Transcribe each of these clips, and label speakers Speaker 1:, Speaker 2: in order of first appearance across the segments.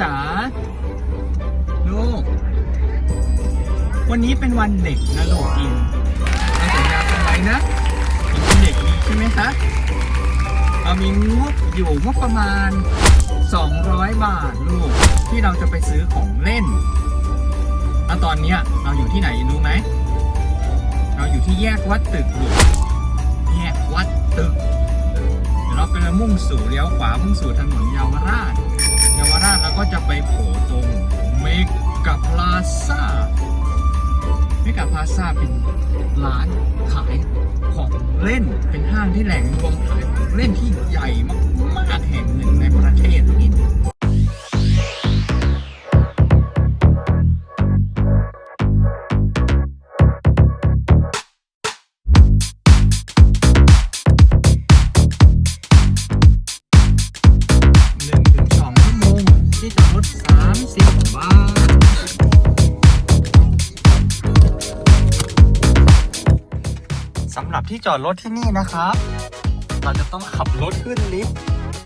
Speaker 1: จ๋าลูก วันนี้เป็นวันเด็กนะลูกอินสัญญาเป็นไรนะเป็นเด็กดีใช่ไหมคะเรามีงบอยู่งบประมาณ 200 บาทลูกที่เราจะไปซื้อของเล่นแล้วตอนนี้เราอยู่ที่ไหนรู้ไหม เราอยู่ที่แยกวัดตึกลูกแยกวัดตึก เดี๋ยวเราไปมุ่งสู่เลี้ยวขวามุ่งสู่ถนนเยาวราชเยาว ราชแล้วก็จะไปโผล่ตรงเมกะพลาซ่าเมกะพลาซ่าเป็นร้านขายของเล่นเป็นห้างที่แหล่งรวมขายของเล่นที่ใหญ่มากๆแห่งหนึ่งในประเทศนี้ จอดรถที่นี่นะครับ เราจะต้องขับรถขึ้นลิฟต์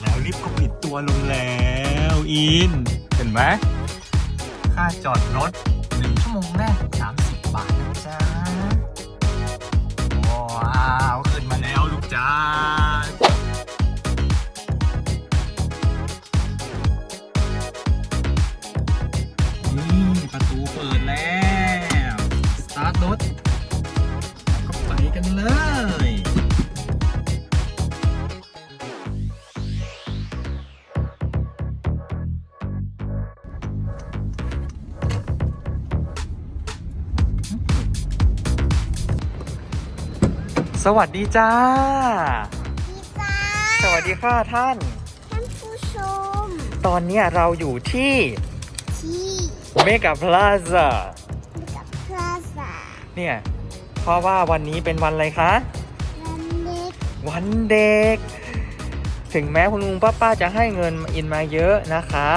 Speaker 1: แล้วลิฟต์ก็ปิดตัวลงแล้วอิน เห็นไหมค่าจอดรถหนึ่งชั่วโมงแรก30 บาทนะจ๊ะว้าวขึ้นมาแล้วลูกจ้า สวัสดีจ้า
Speaker 2: พี่จ้า
Speaker 1: สวัสดีค่ะท่าน
Speaker 2: ท่านผู้ชม
Speaker 1: ตอนเนี้ยเราอยู่ที่
Speaker 2: ที่
Speaker 1: เมกาพลาซ่า
Speaker 2: กับพลาซ่า
Speaker 1: เนี่ยเพราะว่าวันนี้เป็นวันอะไรคะ
Speaker 2: วันเล็ก
Speaker 1: วันเด็ก ถึงแม้คุณลุงป้าป้าจะให้เงินอินมาเยอะนะคะ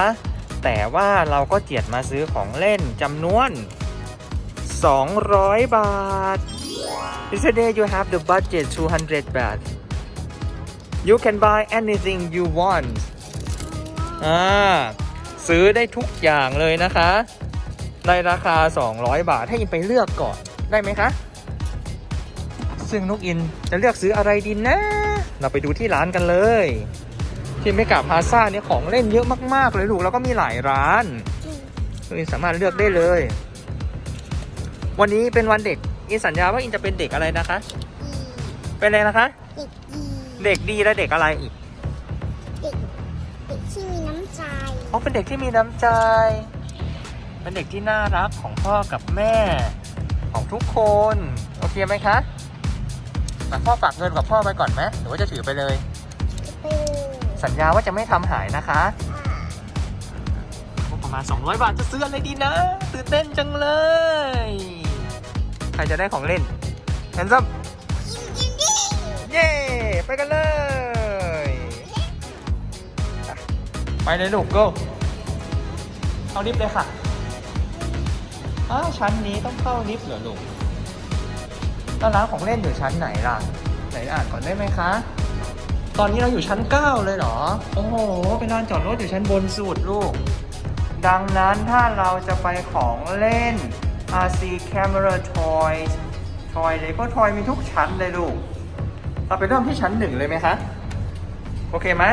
Speaker 1: แต่ว่าเราก็เจียดมาซื้อของเล่นจำนวน 200 บาท Yesterday you have the budget 200 baht You can buy anything you want อ่าซื้อได้ทุกอย่างเลยนะคะ ในราคา 200 บาทให้อินไปเลือกก่อนได้ไหมคะ ซึ่งนกอินจะเลือกซื้ออะไรดีนะ เราไปดูที่ร้านกันเลย ที่เมกาพาซ่าเนี่ยของเล่นเยอะมากๆเลยลูกแล้วก็มีหลายร้านนกอินสามารถเลือกได้เลย วันนี้เป็นวันเด็ก อินสัญญาว่าอินจะเป็นเด็กอะไรนะคะ เป็นอะไรนะคะ
Speaker 2: เด็กดี
Speaker 1: เด็กดีและเด็กอะไรอีก
Speaker 2: เด็กเด็กที่มีน้ำใจ
Speaker 1: อ๋อเป็นเด็กที่มีน้ำใจ เป็นเด็กที่น่ารักของพ่อกับแม่ ของทุกคน โอเคไหมคะอะพ่อฝากเงินกับพ่อไปก่อนไหมหรือว่าจะถือไปเลย
Speaker 2: ไปเลย
Speaker 1: สัญญาว่าจะไม่ทำหายนะคะ
Speaker 2: อ่า
Speaker 1: ประมาณ200 บาทจะซื้ออะไรดีนะ ตื่นเต้นจังเลย ใครจะได้ของเล่นแฮนซัมเย้ไปกันเลยไปเลยลูกก็เข้าลิฟต์เลยค่ะอ้าวชั้นนี้ต้องเข้าลิฟต์เหรอลูกแล้วร้านของเล่นอยู่ชั้นไหนล่ะ ไหนอ่านก่อนได้ไหมคะ ตอนนี้เราอยู่ชั้น 9 เลยเหรอ โอ้โห เป็นลานจอดรถอยู่ชั้นบนสุดลูก ดังนั้นถ้าเราจะไปของเล่น RC Camera Toys Toy Lego Toy มีทุกชั้นเลยลูก เราไปเริ่มที่ชั้นหนึ่งเลยไหมคะ โอเคไหม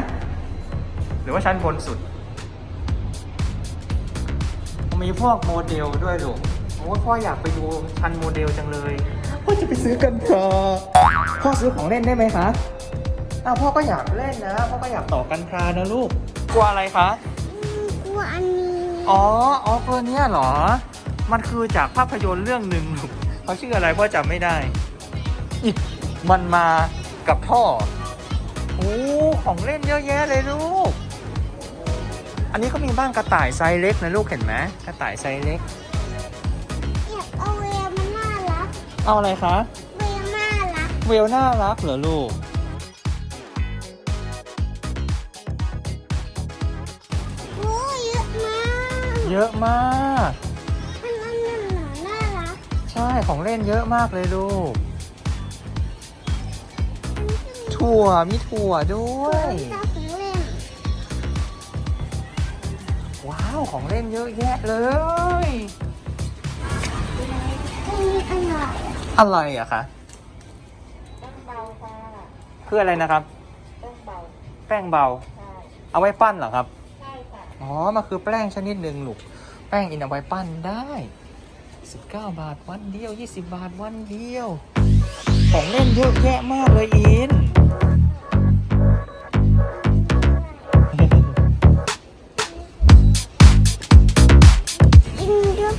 Speaker 1: หรือว่าชั้นบนสุด มีพวกโมเดลด้วยลูก โอ้ยพ่ออยากไปดูชั้นโมเดลจังเลย พ่อจะไปซื้อกันเถอะพ่อซื้อของเล่นได้ไหมคะอ้าวพ่อก็อยากเล่นนะ พ่อก็อยากต่อกันพรานะลูก กลัวอะไรคะ
Speaker 2: อืมกลัวอันนี้
Speaker 1: อ๋อ อ๋อตัวเนี้ยเหรอ มันคือจากภาพยนตร์เรื่องหนึ่งลูกเขาชื่ออะไรพ่อจำไม่ได้อิมันมากับท่อโอ้ของเล่นเยอะแยะเลยลูก อันนี้ก็มีบ้างกระต่ายไซส์เล็กนะลูกเห็นไหมกระต่ายไซส์เล็ก
Speaker 2: อยากเอาเวลมันน่ารัก
Speaker 1: เอาอะไรคะ
Speaker 2: เวลน่ารัก
Speaker 1: เวลน่ารักเหรอลูก
Speaker 2: โอ้เยอะมาก
Speaker 1: ช่ของเล่นเยอะมากเลยลูก
Speaker 2: อันนี้ก็มี
Speaker 1: ถั่วมีถั่วด้วย
Speaker 2: เจ้าของเล่น
Speaker 1: ว้าวของเล่นเยอะแยะเลย
Speaker 2: อันนี้อันไหน
Speaker 1: อะไรอะคะ
Speaker 2: แป้งเบาค่ะ
Speaker 1: คืออะไรนะครับ
Speaker 2: แป้งเบา
Speaker 1: แป้งเบา
Speaker 2: ใช่
Speaker 1: เอาไว้ปั้นเหรอครับ
Speaker 2: ใช่ค่ะ
Speaker 1: อ๋อ มันคือแป้งชนิดหนึ่งลูก แป้งอินเอาไว้ปั้นได้ 19 บาทวันเดียว 20 บาทวันเดียว ของเล่นเยอะแยะมากเลยอิน
Speaker 2: อินดู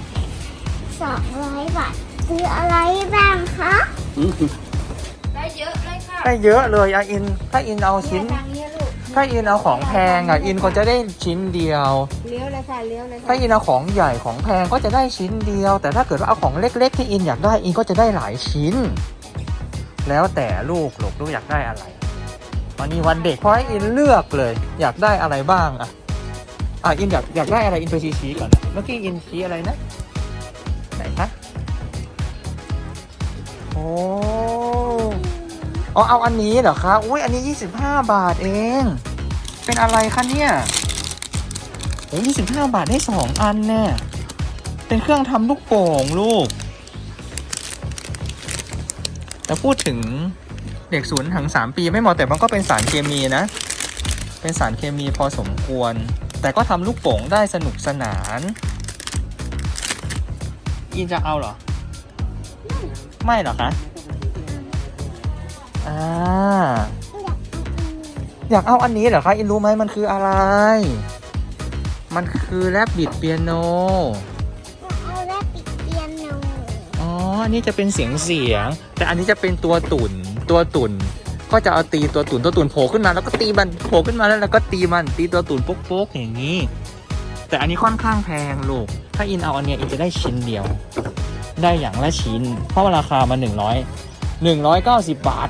Speaker 2: สองร้อยบาทซื้ออะไรบ้างคะ
Speaker 3: ได้เยอะเลยค่ะ
Speaker 1: ได้เยอะเลยอะอิน ถ้าอินเอาชิ้น
Speaker 3: ทางนี้ลูก
Speaker 1: ถ้าอินเอาของแพงอะอินก็จะได้ชิ้นเดียว
Speaker 3: เลี้ยวเลยค่ะเลี้ยวเลย
Speaker 1: ถ้า
Speaker 3: ค่ะ
Speaker 1: อินเอาของใหญ่ของแพงก็จะได้ชิ้นเดียว แต่ถ้าเกิดว่าเอาของเล็ก ๆ ที่อินอยากได้อินก็จะได้หลายชิ้น แล้วแต่ลูกลูกลูกอยากได้อะไรวันนี้วันเด็กเพราะให้อินเลือกเลย อยากได้อะไรบ้างอะอะอินอยากอยากได้อะไรอินไปชี้ๆก่อนนะเมื่อกี้อินชี้อะไรนะไหนคะโอ้ อ๋อเอาอันนี้เหรอคะอุ้ยอันนี้ 25 บาทเอง เป็นอะไรคะเนี่ยโอ้ยี่สิบห้าบาทได้สองอันแน่เป็นเครื่องทำลูกโป่งลูก แต่พูดถึงเด็กศูนย์ถึงสามปีไม่เหมาะแต่มันก็เป็นสารเคมีนะ เป็นสารเคมีพอสมควร แต่ก็ทำลูกโป่งได้สนุกสนาน อินจะเอาเหรอ ไม่เหรอคะ อ่า
Speaker 2: อยากเอาอันนี้
Speaker 1: อยากเอาอันนี้เหรอคะอินรู้ไหมมันคืออะไร มันคือแรบบิดเปียโน
Speaker 2: อยากเอาแรปปิดเปียโน
Speaker 1: อ๋อ อันนี้จะเป็นเสียงเสียง แต่อันนี้จะเป็นตัวตุ่น ตัวตุ่น ก็จะเอาตีตัวตุ่นตัวตุ่นโผล่ขึ้นมาแล้วก็ตีมันโผล่ขึ้นมาแล้วแล้วก็ตีมันตีตัวตุ่นโป๊กๆอย่างนี้ แต่อันนี้ค่อนข้างแพงลูก ถ้าอินเอาอันเนี้ยอินจะได้ชิ้นเดียว ได้อย่างละชิ้น เพราะว่าราคามันหนึ่งร้อย หนึ่งร้อยเก้าสิบบาท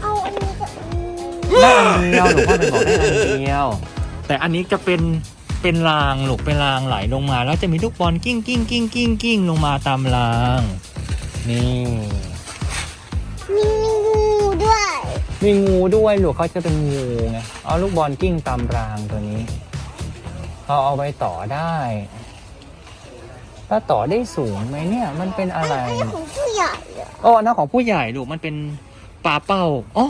Speaker 2: เอาอันนี้กับอันนี้
Speaker 1: ได้อันเดียวหรือว่าเป็นบอกได้อันเดียว แต่อันนี้จะเป็นเป็นรางหลูกเป็นรางไหลลงมา แล้วจะมีลูกบอลกิ้งกิ้งกิ้งกิ้งกิ้งลงมาตามราง นี่
Speaker 2: มีงูด้วย
Speaker 1: มีงูด้วยลูกเขาจะเป็นงูไงเอาลูกบอลกิ้งตามรางตัวนี้เขาเอาไปต่อได้ ถ้าต่อได้สูงไหมเนี่ย มันเป็นอะไร
Speaker 2: อันนี้ของผู้ใหญ่เหรอ
Speaker 1: อ๋ออันนั้นของผู้ใหญ่ลูกมันเป็นปลาเป้าอ๋อ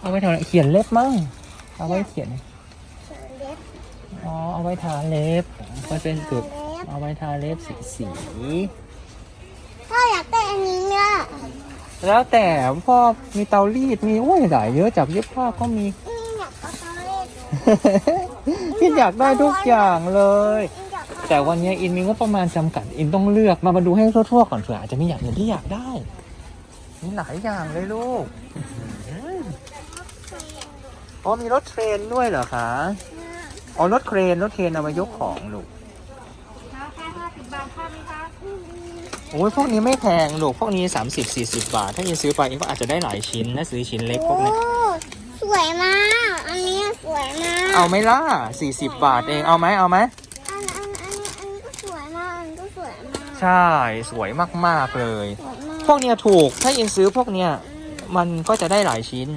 Speaker 1: เอาไว้ทำอะไรเขียนเล็บมั้งเอาไว้เขียน
Speaker 2: เล็บ
Speaker 1: อ๋อเอาไว้ทาเล็บมันเป็นจุด
Speaker 2: เล็บ
Speaker 1: เอาไว้ทาเล็บสีสี
Speaker 2: พ่ออยากได้อันนี้เนี่ย
Speaker 1: แล้วแต่พ่อมีเตารีดมีโอ้ยหลายเยอะจากเย็บผ้าก็มี
Speaker 2: อืมอยากเอาตัวเลข
Speaker 1: อินอยากได้ทุกอย่างเลย
Speaker 2: อืมอยากเอา
Speaker 1: แต่วันนี้อินมีงบประมาณจำกัดอินต้องเลือกมามาดูให้ทั่วๆก่อนเผื่ออาจจะมีอย่างอื่นที่อยากได้มีหลายอย่างเลยลูกอ๋อมีรถเทรนด้วยเหรอคะอ๋อรถเครนรถเครนเอาไว้ยกของลูก
Speaker 3: ค่ะแค่ห้าสิบบาทค่ะไหมคะ
Speaker 1: โอ้ยพวกนี้ไม่แพงลูกพวกนี้ 30 40 บาท ถ้าอินซื้อไปอินก็อาจจะได้หลายชิ้นนะซื้อชิ้นเล็กพวก
Speaker 2: โอ้
Speaker 1: นี้
Speaker 2: สวยมาก อันนี้สวยมาก
Speaker 1: เอาไหมล่ะ40 บาทเองเอาไหมเอาไหม ใช่ สวยมากๆเลย
Speaker 2: สวยมาก
Speaker 1: พวกเนี้ยถูกถ้าอินซื้อพวกเนี้ยมันก็จะได้หลายชิ้น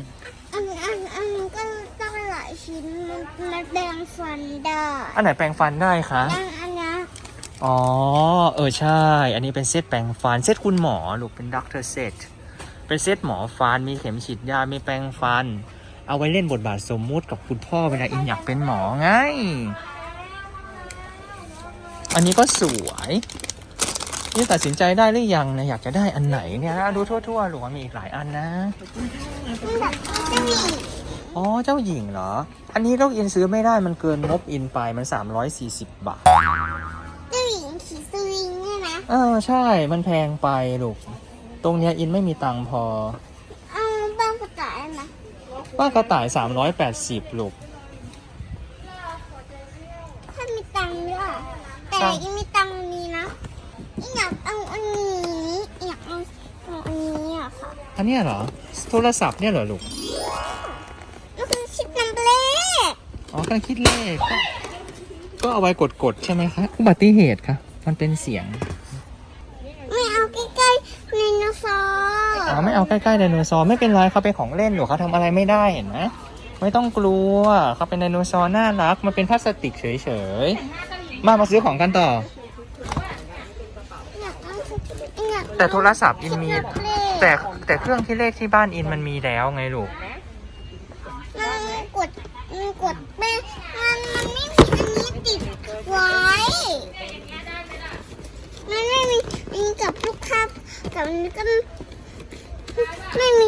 Speaker 2: อันอันอันนี้ก็ต้องหลายชิ้นมันมันแดงฟันได้
Speaker 1: อันไหนแปรงฟันได้คะ
Speaker 2: อันอันเนี้ย
Speaker 1: อ๋อ เออใช่ อันนี้เป็นเซตแปรงฟัน เซตคุณหมอลูกเป็นด็อกเตอร์เซตเป็นเซตหมอฟันมีเข็มฉีดยามีแปรงฟัน เอาไว้เล่นบทบาทสมมุติกับคุณพ่อเวลาอินอยากเป็นหมอไง อันนี้ก็สวย นี่ตัดสินใจได้หรือยังนะอยากจะได้อันไหนเนี่ยนะดูทั่วๆหรือว่ามีอีกหลายอันนะ
Speaker 2: มันแบบจะมี
Speaker 1: อ๋อเจ้าหญิงเหรอ อันนี้เราอินซื้อไม่ได้มันเกินงบอินไปมัน 340 บาท
Speaker 2: เจ้าหญิงขี่สวิงเนี่ยนะ
Speaker 1: เออใช่มันแพงไปลูก ตรงเนี้ยอินไม่มีตังค์พอ
Speaker 2: เอาบ้างกระต่ายนะ
Speaker 1: ว่ากระต่าย 380ลูก
Speaker 2: ถ้ามีตังค์ด้วยแต่
Speaker 1: ตังค์
Speaker 2: ยังมีตังค์นี้นะ อยากเอาอันนี้อยากเอาเอาอันนี้อะค่ะ
Speaker 1: อันเนี้ยเหรอ โทรศัพท์เนี่ยเหรอลูก
Speaker 2: ก็คือชิปนัมเบเลข
Speaker 1: อ๋อการคิดเลขก็ก็เอาไว้กดๆใช่ไหมคะ อุบัติเหตุค่ะ มันเป็นเสียง
Speaker 2: ไม่เอาใกล้ๆไดโนเสาร์
Speaker 1: อ๋อไม่เอาใกล้ๆไดโนเสาร์ไม่เป็นไรเขาเป็นของเล่นหรือเขาทำอะไรไม่ได้เห็นไหมไม่ต้องกลัวเขาเป็นไดโนเสาร์น่ารัก มันเป็นพลาสติกเฉยๆ มามาซื้อของกันต่อ
Speaker 2: อยากได้อยาก
Speaker 1: แต่โทรศัพท์อินมี แต่แต่เครื่องที่เลขที่บ้านอินมันมีแล้วไงลูก
Speaker 2: มันกดมันกดไม่มันมันไม่มีอันนี้ติดไว้ มันไม่มีมีกับลูกค้ากับอันนี้ก็ไม่มี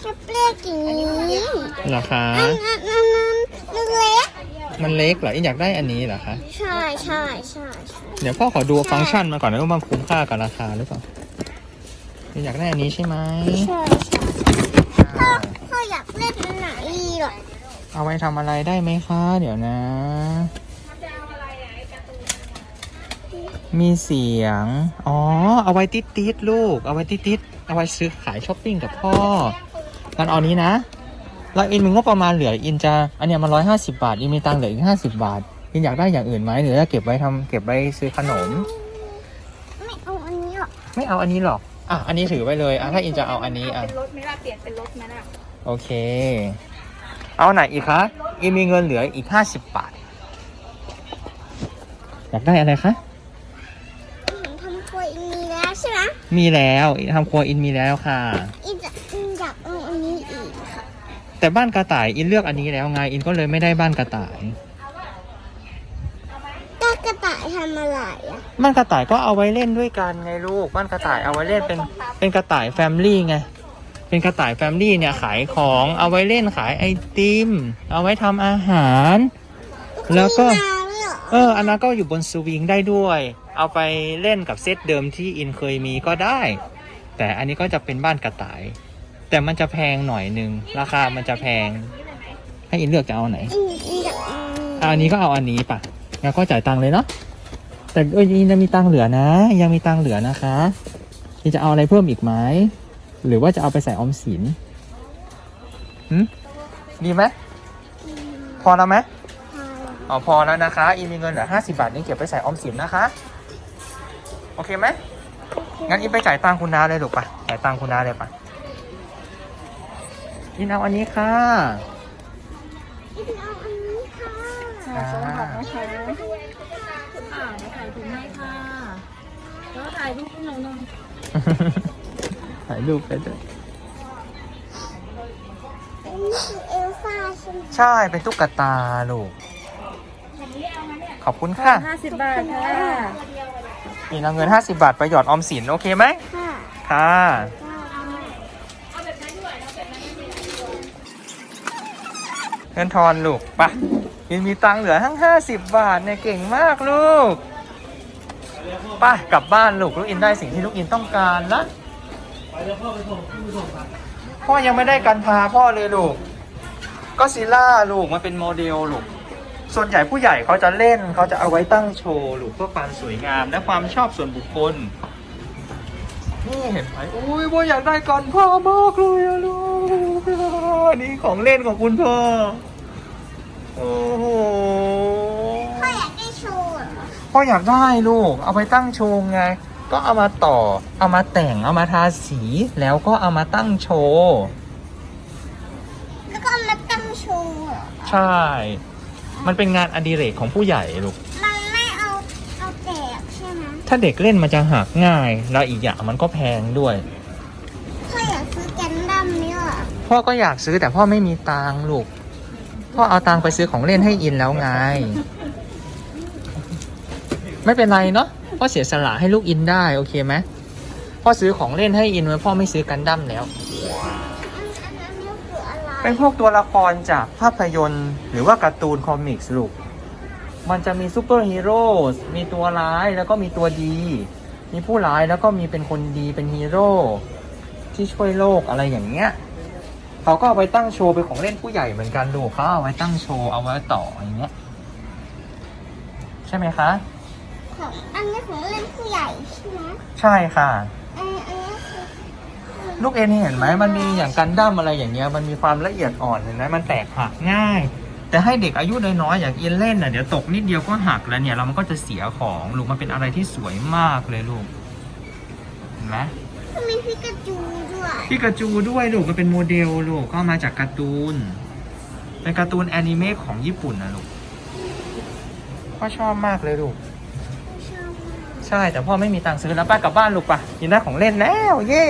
Speaker 2: แค่เลขอย่างนี้
Speaker 1: เหรอคะ
Speaker 2: อันนั้นอันนั้นมันเล็ก
Speaker 1: มันเล็กเหรออินอยากได้อันนี้เหรอคะ
Speaker 2: ใช่ใช่ใช่ใช่
Speaker 1: เดี๋ยวพ่อขอดูฟังก์ชันมาก่อนนะว่ามันคุ้มค่ากับราคาหรือเปล่าอินอยากได้อันนี้ใช่ไหม
Speaker 2: ใช่ใช่พ่อพ่ออยากเล่นอันไหนดีหรอ
Speaker 1: เอาไว้ทำอะไรได้ไหมคะ เดี๋ยวนะ มีเสียง อ๋อ เอาไว้ติดติดๆลูก เอาไว้ติดติดๆเอาไว้ซื้อขายช้อปปิ้งกับพ่องั้นเอานี้นะแล้วอินมีงบประมาณเหลืออินจะ อันเนี้ยมันร้อยห้าสิบาท อินมีตังค์เหลืออีกห้าสิบาท อินอยากได้อย่างอื่นไหมหรือจะเก็บไว้ทำเก็บไว้ซื้อขนม
Speaker 2: ไม่เอาอันนี้หรอก
Speaker 1: ไม่เอาอันนี้หรอกอะอันนี้ถือไว้เลยอะถ้าอินจะเอาอันนี้อะ
Speaker 3: เป็นรถไหมล่ะเปลี่ยนเป็นรถไหมล่ะ
Speaker 1: โอเค เอาไหนอีกคะอินมีเงินเหลืออีกห้าสิบบาทอยากได้อะไรคะ
Speaker 2: เห็นทำครัวอินมีแล้วใช่ไหม
Speaker 1: มีแล้วทำครัวอินมีแล้วค่ะ
Speaker 2: อินจะอินอยากเอาอันนี้อีกค่ะ
Speaker 1: แต่บ้านกระต่ายอินเลือกอันนี้แล้วไงอินก็เลยไม่ได้บ้านกระต่าย
Speaker 2: ตากระต่ายทำอะไรอะ
Speaker 1: บ้านกระต่ายก็เอาไว้เล่นด้วยกันไงลูกบ้านกระต่ายเอาไว้เล่นเป็นเป็นกระต่ายแฟมลี่ไงเป็นกระต่ายแฟมลี่เนี่ยขายของเอาไว้เล่นขายไอติม เอาไว้ทำอาหาร แล้วก็
Speaker 2: มีนาเลยเหรอ
Speaker 1: เอออันนั้นก็อยู่บนสวิงได้ด้วย เอาไปเล่นกับเซตเดิมที่อินเคยมีก็ได้ แต่อันนี้ก็จะเป็นบ้านกระต่าย แต่มันจะแพงหน่อยนึง ราคามันจะแพง ให้อินเลือกจะเอาไหน
Speaker 2: อินอินอยากเอา
Speaker 1: อะอันนี้ก็เอาอันนี้ปะงั้นก็จ่ายตังค์เลยเนาะ แต่เอ้ยยังมีตังค์เหลือนะ ยังมีตังค์เหลือนะคะนี่จะเอาอะไรเพิ่มอีกไหมหรือว่าจะเอาไปใส่ออมสินหืมดีไหมพอแล้วไหมอ๋อพอแล้วนะคะ อีมีเงินเหลือห้าสิบาทนี่เก็บไปใส่ออมสินนะคะ โอเคไหมงั้นอีไปจ่ายตังค์คุณน้าเลยลูกปะจ่ายตังค์คุณน้าเลยปะอินเอาอันนี้ค่ะ
Speaker 2: อินเอาอันนี้ค่ะ
Speaker 1: อ่า
Speaker 3: ค่ะเดี๋ยวถ่ายถุงให้ค่ะ แล้วถ่ายรูปให้หน่อยหน่อย
Speaker 1: ถ่ายรูปไปด้วย
Speaker 2: อันนี้คือเอลซ่าใช่ไหม
Speaker 1: ใช่เป็นตุ๊กตาลูก ขอบคุณค่ะ
Speaker 3: ห้าสิบบาทค่ะ
Speaker 1: มีเอาเงิน 50 บาทไปหยอดออมสินโอเคไหม
Speaker 2: ค่ะ
Speaker 1: ค่ะ เงินทอนลูกไปะยินมีตังค์เหลือทั้ง 50 บาทเนี่ยเก่งมากลูก ไป้ากลับบ้านลูกลูกอินได้สิ่งที่ลูกอินต้องการนะพ่อยังไม่ได้กันพาพ่อเลยลูก ก็ซิล่าลูกมันเป็นโมเดลลูก ส่วนใหญ่ผู้ใหญ่เขาจะเล่นเขาจะเอาไว้ตั้งโชว์ลูกเพื่อความสวยงามและความชอบส่วนบุคคล นี่เห็นไหมอุ้ยพ่ออยากได้ก่อนพ่อมากเลยอะลูกอันนี้ของเล่นของคุณพ่อ โอ้โห
Speaker 2: พ่ออยากได้
Speaker 1: พ่ออยากได้ลูก เอาไปตั้งโชว์ไง ก็เอามาต่อ เอามาแต่ง เอามาทาสี แล้วก็เอามาตั้งโชว์
Speaker 2: แล้วก็เอามาตั้งโชว์เหรอ
Speaker 1: ใช่ มันเป็นงานอดิเรกของผู้ใหญ่ลูก
Speaker 2: มันไม่เอาเอาแตกใช่ไหม
Speaker 1: ถ้าเด็กเล่นมันจะหักง่าย แล้วอีกอย่างมันก็แพงด้วย
Speaker 2: พ่ออยากซื้อแกนดั้มนี่เหรอ
Speaker 1: พ่อก็อยากซื้อแต่พ่อไม่มีตังค์ลูก พ่อเอาตังค์ไปซื้อของเล่นให้อินแล้วไง ไม่เป็นไรเนาะพ่อเสียสละให้ลูกอินได้โอเคไหมพ่อซื้อของเล่นให้อินไว้พ่อไม่ซื้อกันดั้มแล้ว เป็นพวกตัวละครจากภาพยนตร์ หรือว่าการ์ตูนคอมิกส์ลูก มันจะมีซูเปอร์ฮีโร่มีตัวร้ายแล้วก็มีตัวดี มีผู้ร้ายแล้วก็มีเป็นคนดีเป็นฮีโร่ที่ช่วยโลกอะไรอย่างเงี้ยเขาก็เอาไว้ตั้งโชว์เป็นของเล่นผู้ใหญ่เหมือนกันลูกเขาเอาไว้ตั้งโชว์เอาไว้ต่ออย่างเงี้ยใช่ไหมคะ
Speaker 2: ของอันนี้ของเล่นผู้ใหญ่ใช่ไหม
Speaker 1: ใช่ค่ะ
Speaker 2: อันอันนี้คือ
Speaker 1: ลูกเอ็นเห็นไหมมันมีอย่างกันดั้มอะไรอย่างเงี้ยมันมีความละเอียดอ่อนเห็นไหมมันแตกหักง่าย แต่ให้เด็กอายุน้อยๆอย่างอินเล่นน่ะเดี๋ยวตกนิดเดียวก็หักแล้วเนี่ยแล้วมันก็จะเสียของลูกมันเป็นอะไรที่สวยมากเลยลูกเห็นไหม
Speaker 2: มีพิกาจูด้วย
Speaker 1: พี่กระจูด้วยลูกมันเป็นโมเดลลูกก็เอามาจากการ์ตูนเป็นการ์ตูนแอนิเมะของญี่ปุ่นนะลูกพ่อชอบมากเลยลูก
Speaker 2: ชอบมาก
Speaker 1: ใช่แต่พ่อไม่มีตังค์ซื้อแล้วป้ากลับบ้านลูกป่ะยินได้ของเล่นแล้ว เย้